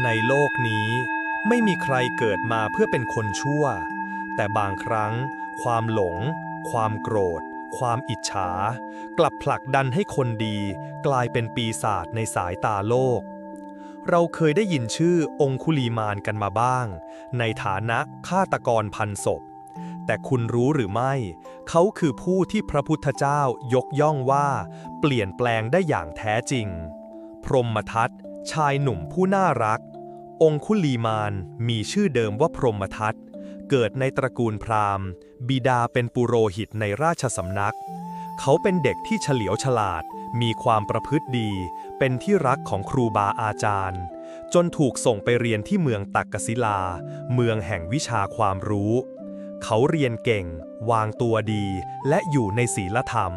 ในโลกนี้ไม่มีใครเกิดมาเพื่อเป็นคนชั่ว แต่บางครั้ง ความหลง ความโกรธ ความอิจฉา กลับผลักดันให้คนดี กลายเป็นปีศาจในสายตาโลก เราเคยได้ยินชื่อองคุลีมานกันมาบ้าง ในฐานะฆาตกรพันศพ แต่คุณรู้หรือไม่ เขาคือผู้ที่พระพุทธเจ้ายกย่องว่า เปลี่ยนแปลงได้อย่างแท้จริง พรหมทัต ชายหนุ่มผู้น่ารัก องคุลีมานมีชื่อเดิมว่าพรหมทัตเกิดในตระกูลพราหมณ์ บิดาเป็นปุโรหิตในราชสำนัก เขาเป็นเด็กที่เฉลียวฉลาด มีความประพฤติดี เป็นที่รักของครูบาอาจารย์ จนถูกส่งไปเรียนที่เมืองตักกศิลา เมืองแห่งวิชาความรู้ เขาเรียนเก่ง วางตัวดี และอยู่ในศีลธรรม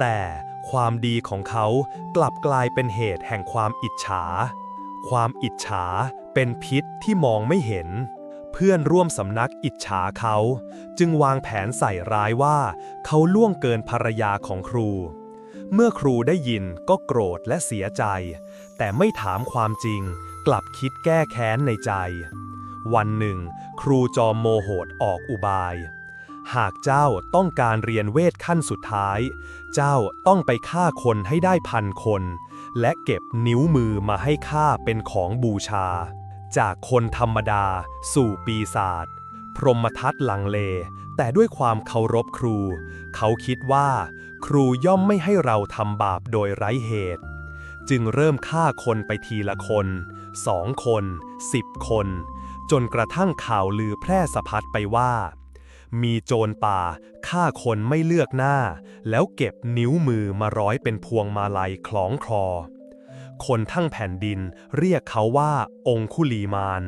แต่ ความดีของเขากลับกลายเป็นเหตุแห่งความอิจฉา ความอิจฉาเป็นพิษที่มองไม่เห็น เพื่อนร่วมสำนักอิจฉาเขา จึงวางแผนใส่ร้ายว่า เขาล่วงเกินภรรยาของครู เมื่อครูได้ยินก็โกรธและเสียใจ แต่ไม่ถามความจริง กลับคิดแก้แค้นในใจ วันหนึ่ง ครูจอมโมโหดออกอุบาย หากเจ้าต้องการเรียนเวทขั้นสุดท้าย เจ้าต้องไปฆ่าคนให้ได้พันคน และเก็บนิ้วมือมาให้ข้าเป็นของบูชา จากคนธรรมดา สู่ปีศาจพรหมทัตลังเล แต่ด้วยความเคารพครู เขาคิดว่า ครูย่อมไม่ให้เราทำบาปโดยไร้เหตุ จึงเริ่มฆ่าคนไปทีละคนสองคนสิบคน จนกระทั่งข่าวลือแพร่สะพัดไปว่า มีโจรป่าฆ่าคนไม่เลือกหน้า แล้วเก็บนิ้วมือมาร้อยเป็นพวงมาลัยคล้องคอคนทั้งแผ่นดินเรียกเขาว่า องคุลีมาน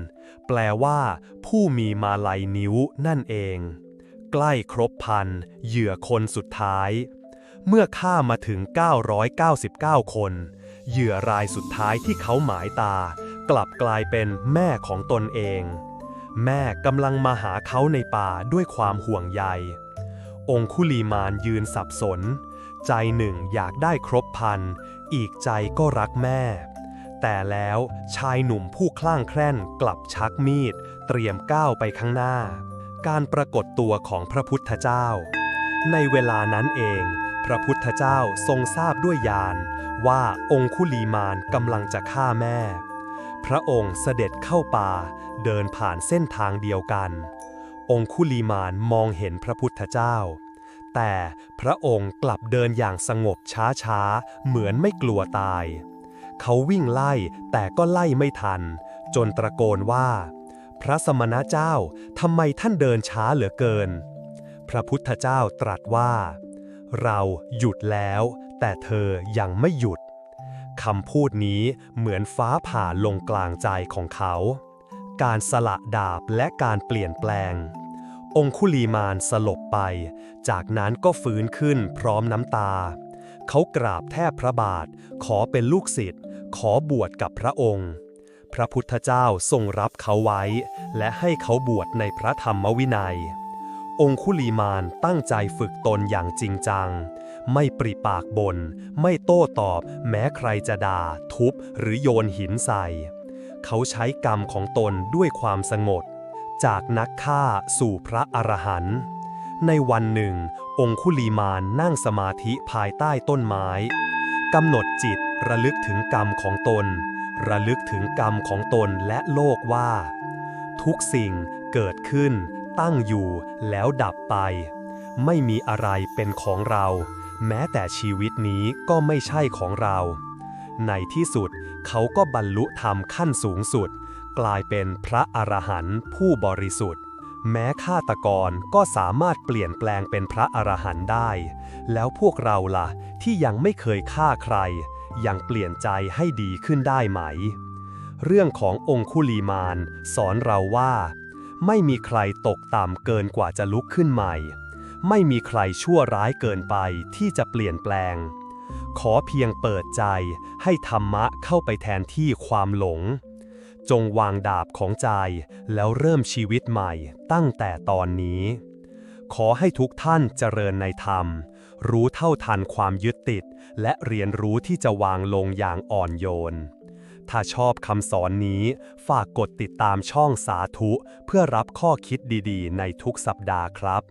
แปลว่า ผู้มีมาลัยนิ้วนั่นเอง ใกล้ครบพัน เหยื่อคนสุดท้าย เมื่อฆ่ามาถึง 999 คน เหยื่อรายสุดท้ายที่เขาหมายตากลับกลายเป็นแม่ของตนเอง แม่กำลังมาหาเขาในป่าด้วยความห่วงใย องคุลีมานยืนสับสน ใจหนึ่งอยากได้ครบพัน อีกใจก็รักแม่ แต่แล้วชายหนุ่มผู้คลั่งแคล่นกลับชักมีด เตรียมก้าวไปข้างหน้า การปรากฏตัวของพระพุทธเจ้า ในเวลานั้นเอง พระพุทธเจ้าทรงทราบด้วยญาณว่าองคุลีมานกำลังจะฆ่าแม่ พระองค์เสด็จเข้าป่า เดินผ่านเส้นทางเดียวกัน องคุลีมานมองเห็นพระพุทธเจ้า แต่พระองค์กลับเดินอย่างสงบช้าๆ เหมือนไม่กลัวตาย เขาวิ่งไล่แต่ก็ไล่ไม่ทัน จนตะโกนว่า พระสมณเจ้าทำไมท่านเดินช้าเหลือเกิน พระพุทธเจ้าตรัสว่า เราหยุดแล้ว แต่เธอยังไม่หยุดคำพูดนี้เหมือนฟ้าผ่าลงกลางใจของเขา การสละดาบและการเปลี่ยนแปลง องคุลีมานสลบไป จากนั้นก็ฟื้นขึ้นพร้อมน้ำตา เขากราบแทบพระบาท ขอเป็นลูกศิษย์ขอบวชกับพระองค์ พระพุทธเจ้าทรงรับเขาไว้ และให้เขาบวชในพระธรรมวินัย องคุลีมานตั้งใจฝึกตนอย่างจริงจังไม่ปริปากบน ไม่โต้ตอบ แม้ใครจะด่า ทุบ หรือโยนหินใส่ เขาใช้กรรมของตนด้วยความสงบ จากนักฆ่าสู่พระอรหันต์ในวันหนึ่ง องคุลีมานนั่งสมาธิภายใต้ต้นไม้กำหนดจิตระลึกถึงกรรมของตน ระลึกถึงกรรมของตนและโลกว่า ทุกสิ่งเกิดขึ้น ตั้งอยู่แล้วดับไป ไม่มีอะไรเป็นของเรา แม้แต่ชีวิตนี้ก็ไม่ใช่ของเรา ในที่สุด เขาก็บรรลุธรรมขั้นสูงสุด กลายเป็นพระอรหันต์ผู้บริสุทธิ์ แม้ฆาตกรก็สามารถเปลี่ยนแปลงเป็นพระอรหันต์ได้ แล้วพวกเราล่ะ ที่ยังไม่เคยฆ่าใคร ยังเปลี่ยนใจให้ดีขึ้นได้ไหม เรื่องขององคุลีมาน สอนเราว่า ไม่มีใครตกต่ำเกินกว่าจะลุกขึ้นใหม่ ไม่มีใครชั่วร้ายเกินไปที่จะเปลี่ยนแปลง ขอเพียงเปิดใจให้ธรรมะเข้าไปแทนที่ความหลง จงวางดาบของใจแล้วเริ่มชีวิตใหม่ตั้งแต่ตอนนี้ ขอให้ทุกท่านเจริญในธรรม รู้เท่าทันความยึดติด และเรียนรู้ที่จะวางลงอย่างอ่อนโยน ถ้าชอบคำสอนนี้ฝากกดติดตามช่องสาธุ เพื่อรับข้อคิดดีๆ ในทุกสัปดาห์ครับ